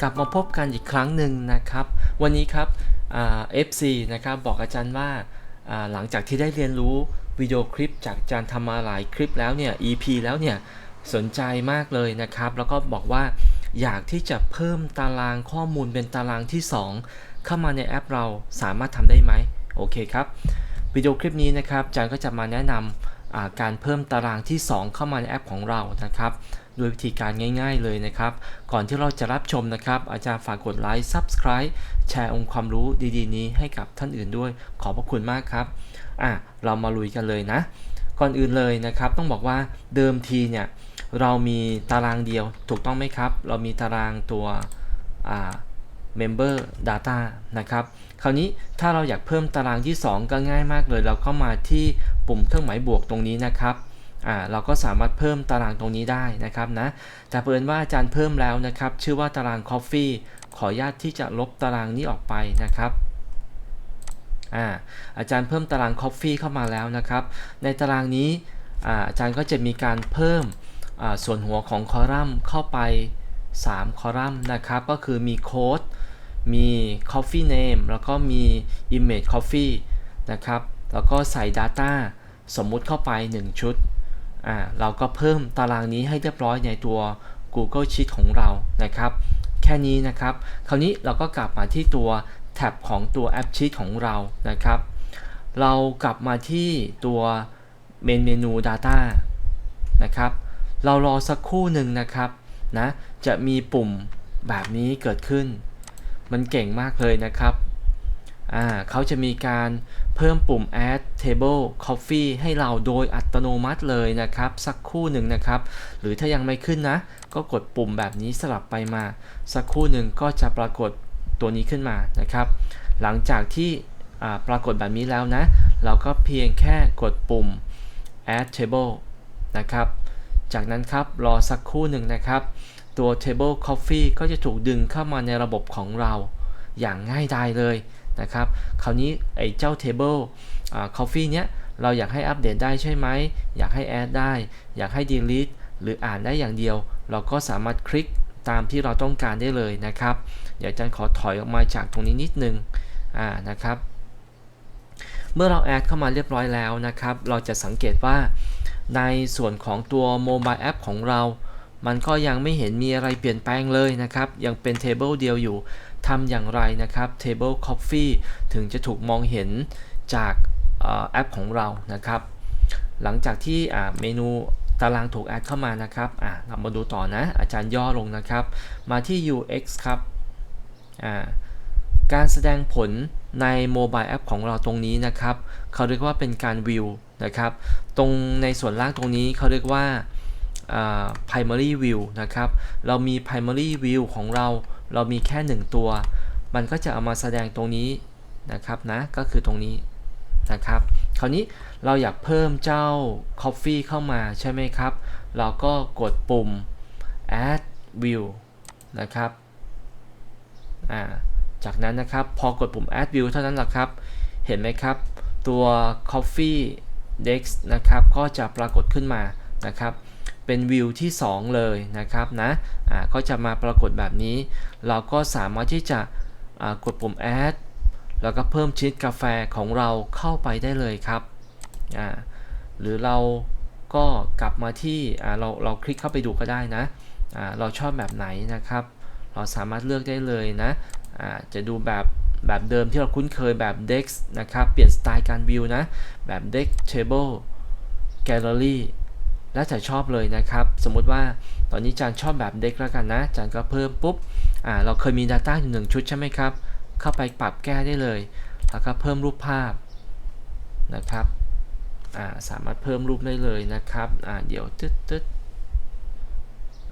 กลับมาพบกันอีกครั้งหนึ่งนะครับ วันนี้ครับเอ่า FC นะครับบอกอาจารย์ว่าหลังจากที่ได้เรียนรู้วิดีโอคลิปจากอาจารย์ทำมาหลายคลิปแล้วเนี่ย EP แล้วเนี่ยสนใจมากเลยนะครับ แล้วก็บอกว่าอยากที่จะเพิ่มตารางข้อมูลเป็นตารางที่ 2 เข้ามาในแอปเราสามารถทำได้ไหมโอเคครับวิดีโอคลิปนี้นะครับอาจารย์ก็จะมาแนะนำาการเพิ่มตารางที่ 2 เข้ามาในแอปของเรานะครับ โดยวิธีการง่ายๆเลยนะครับ ก่อนที่เราจะรับชมนะครับ อาจารย์ฝากกดไลค์ Subscribe แชร์องค์ความรู้ดีๆ นี้ให้กับท่านอื่นด้วย ขอบพระคุณมากครับอะเรามาลุยกันเลยนะ ก่อนอื่นเลยนะครับ ต้องบอกว่าเดิมทีเนี่ยเรามีตารางเดียวถูกต้องไหมครับ เรามีตารางตัวอ่า member data นะครับ คราวนี้ถ้าเราอยากเพิ่มตารางที่ 2 ก็ง่ายมากเลย เราเข้ามาที่ปุ่มเครื่องหมายบวกตรงนี้นะครับ อ่าเราก็สามารถเพิ่มตารางตรงนี้ได้นะครับนะแต่เปิดว่าอาจารย์เพิ่มแล้วนะครับ ชื่อว่าตาราง Coffee ขออนุญาตที่จะลบตารางนี้ออกไปนะครับอ่าอาจารย์เพิ่มตาราง Coffee เข้ามาแล้วนะครับ ในตารางนี้อาอาจารย์ก็จะมีการเพิ่มส่วนหัวของคอลัมน์เข้าไป 3 คอลัมน์นะครับ ก็คือมีโค้ดมี coffee name แล้วก็มี image coffee นะครับ แล้วก็ใส่ data สมมุติเข้าไป 1 ชุด อ่าเราก็เพิ่มตารางนี้ให้เรียบร้อยในตัว Google Sheet ของเรานะครับ แค่นี้นะครับ คราวนี้เราก็กลับมาที่ตัวแท็บของตัวแอป Sheet ของเรานะครับ เรากลับมาที่ตัวเมนเมนู Data นะครับ เรารอสักครู่หนึ่งนะครับนะจะมีปุ่มแบบนี้เกิดขึ้น มันเก่งมากเลยนะครับ อ่าเขาจะมีการเพิ่มปุ่ม add table coffee ให้เราโดยอัตโนมัติเลยนะครับ สักครู่หนึ่งนะครับ หรือถ้ายังไม่ขึ้นนะ ก็กดปุ่มแบบนี้สลับไปมา สักครู่หนึ่งก็จะปรากฏตัวนี้ขึ้นมานะครับ หลังจากที่ปรากฏแบบนี้แล้วนะ เราก็เพียงแค่กดปุ่ม add table นะครับ จากนั้นครับรอสักครู่หนึ่งนะครับ ตัว table coffee ก็จะถูกดึงเข้ามาในระบบของเราอย่างง่ายดายเลย นะครับคราวนี้ไอ้เจ้า table อ่ coffee เนี้ยเราอยากให้อัปเดตได้ใช่ไหม อยากให้ add ได้ อยากให้ delete หรืออ่านได้อย่างเดียว เราก็สามารถคลิกตามที่เราต้องการได้เลยนะครับ เดี๋ยวอาจารย์ขอถอยออกมาจากตรงนี้นิดนึงอ่านะครับ เมื่อเราแอดเข้ามาเรียบร้อยแล้วนะครับ เราจะสังเกตว่าในส่วนของตัวโมบายแอปของเรา มันก็ยังไม่เห็นมีอะไรเปลี่ยนแปลงเลยนะครับ ยังเป็น Table เดียวอยู่ทำอย่างไรนะครับ Table Coffee ถึงจะถูกมองเห็นจากอแอปของเรานะครับ หลังจากที่เมนูตารางถูกแอดเข้ามานะครับอ่าเรามาดูต่อนะ อาจารย์ย่อลงนะครับ มาที่ UX ครับการแสดงผลในโมบายแอปของเราตรงนี้นะครับ เขาเรียกว่าเป็นการวิวนะครับ ตรงในส่วนล่างตรงนี้เขาเรียกว่า primary view นะครับ เรามี primary view ของเรา เรามีแค่ 1 ตัว มันก็จะเอามาแสดงตรงนี้นะครับนะ ก็คือตรงนี้นะครับ คราวนี้เราอยากเพิ่มเจ้า coffee เข้ามาใช่ไหมครับ เราก็กดปุ่ม add view นะครับ จากนั้นนะครับพอกดปุ่ม add view เท่านั้นแหละครับ เห็นไหมครับ ตัว coffee dex นะครับ ก็จะปรากฏขึ้นมานะครับ เป็นวิวที่ 2 เลยนะครับนะอ่าก็จะมาปรากฏแบบนี้ เราก็สามารถที่จะกดปุ่ม add แล้วก็เพิ่มชิ้นกาแฟของเราเข้าไปได้เลยครับอ่าหรือเราก็กลับมาที่อ่าเราเราคลิกเข้าไปดูก็ได้นะอ่าเราชอบแบบไหนนะครับ เราสามารถเลือกได้เลยนะอ่าจะดูแบบแบบเดิมที่เราคุ้นเคยแบบ Dex นะครับ เปลี่ยนสไตล์การวิวนะ แบบ Dex Table Gallery แล้วแต่ชอบเลยนะครับ สมมุติว่าตอนนี้จานชอบแบบ Dex แล้วกันนะจานก็เพิ่มปุ๊บอ่าเราเคยมี Data อยู่หนึ่งชุดใช่ไหมครับ เข้าไปปรับแก้ได้เลย แล้วก็เพิ่มรูปภาพนะครับอ่าสามารถเพิ่มรูปได้เลยนะครับอ่าเดี๋ยวตึ๊ดตึ๊ด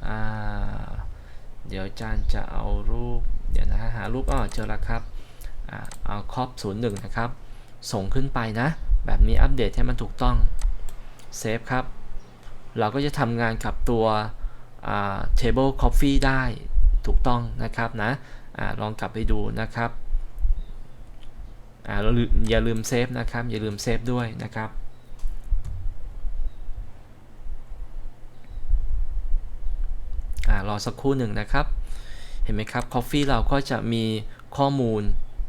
อ่าเดี๋ยวจารย์จะเอารูปเดี๋ยวนะฮะหารูปอ๋อเจอแล้วครับอ่าเอาครอบ01นะครับ ส่งขึ้นไปนะ แบบนี้อัปเดตให้มันถูกต้องเซฟครับ เราก็จะทำงานกับตัว table coffee ได้ถูกต้องนะครับนะอลองกลับไปดูนะครับอ่าอย่าลืมเซฟนะครับ อย่าลืมเซฟด้วยนะครับอ่ารอสักครู่หนึ่งนะครับ เห็นไหมครับ Coffee เราก็จะมีข้อมูล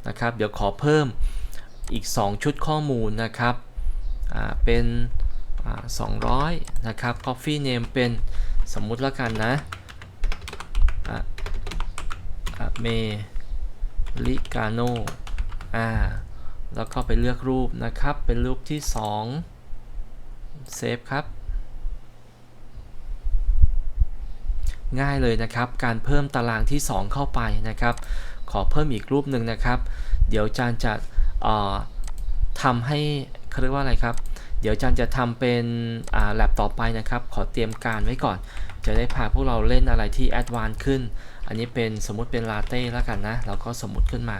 นะครับ เดี๋ยวขอเพิ่มอีก 2 ชุดข้อมูลนะครับอ่าเป็น 200 นะครับ Coffee Name เป็นสมมุติแล้วกันนะเมลิกาโนอ่าแล้วก็ไปเลือกรูปนะครับ เป็นรูปที่ 2 เซฟครับ ง่ายเลยนะครับ การเพิ่มตารางที่ 2 เข้าไปนะครับ ขอเพิ่มอีกรูปหนึ่งนะครับ เดี๋ยวอาจารย์จะทำให้เขาเรียกว่าอะไรครับ เดี๋ยวจารย์จะทำเป็นแลบต่อไปนะครับ ขอเตรียมการไว้ก่อน จะได้พาพวกเราเล่นอะไรที่แอดวานซ์ขึ้น อันนี้เป็นสมมุติเป็นลาเต้แล้วกันนะ เราก็สมมุติขึ้นมา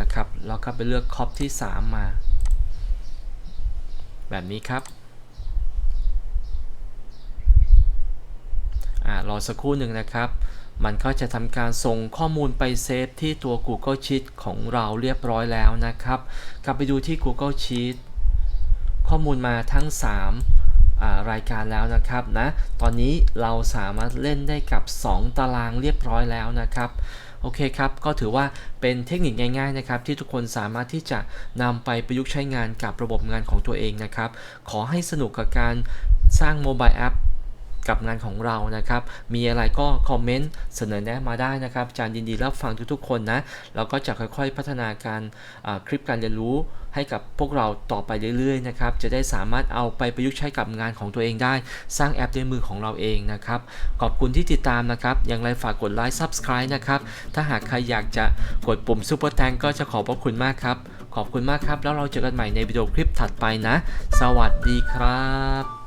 นะครับ แล้วก็ไปเลือกคอปที่ 3 มา แบบนี้ครับอ่ารอสักครู่หนึ่งนะครับมันก็จะทำการส่งข้อมูลไปเซฟที่ตัว Google Sheet ของเราเรียบร้อยแล้วนะครับ กลับไปดูที่ Google Sheet ข้อมูลมาทั้ง 3 รายการแล้วนะครับนะตอนนี้เราสามารถเล่นได้กับ 2 ตารางเรียบร้อยแล้วนะครับโอเคครับ ก็ถือว่าเป็นเทคนิคง่ายๆนะครับ ที่ทุกคนสามารถที่จะนำไปประยุกต์ใช้งานกับระบบงานของตัวเองนะครับ ขอให้สนุกกับการสร้างโมบายแอป กับงานของเรานะครับ มีอะไรก็คอมเมนต์เสนอแนะมาได้นะครับอาจารย์ยินดีรับฟังทุกๆคนนะแล้วก็จะค่อยๆพัฒนาการคลิปการเรียนรู้ให้กับพวกเราต่อไปเรื่อยๆนะครับ จะได้สามารถเอาไปประยุกต์ใช้กับงานของตัวเองได้ สร้างแอปด้วยมือของเราเองนะครับ ขอบคุณที่ติดตามนะครับ อย่างไรฝากกดไลค์ Subscribe นะครับ ถ้าหากใครอยากจะกดปุ่ม Super Thank ก็จะขอบพระคุณมากครับ ขอบคุณมากครับ แล้วเราเจอกันใหม่ในวิดีโอคลิปถัดไปนะ สวัสดีครับ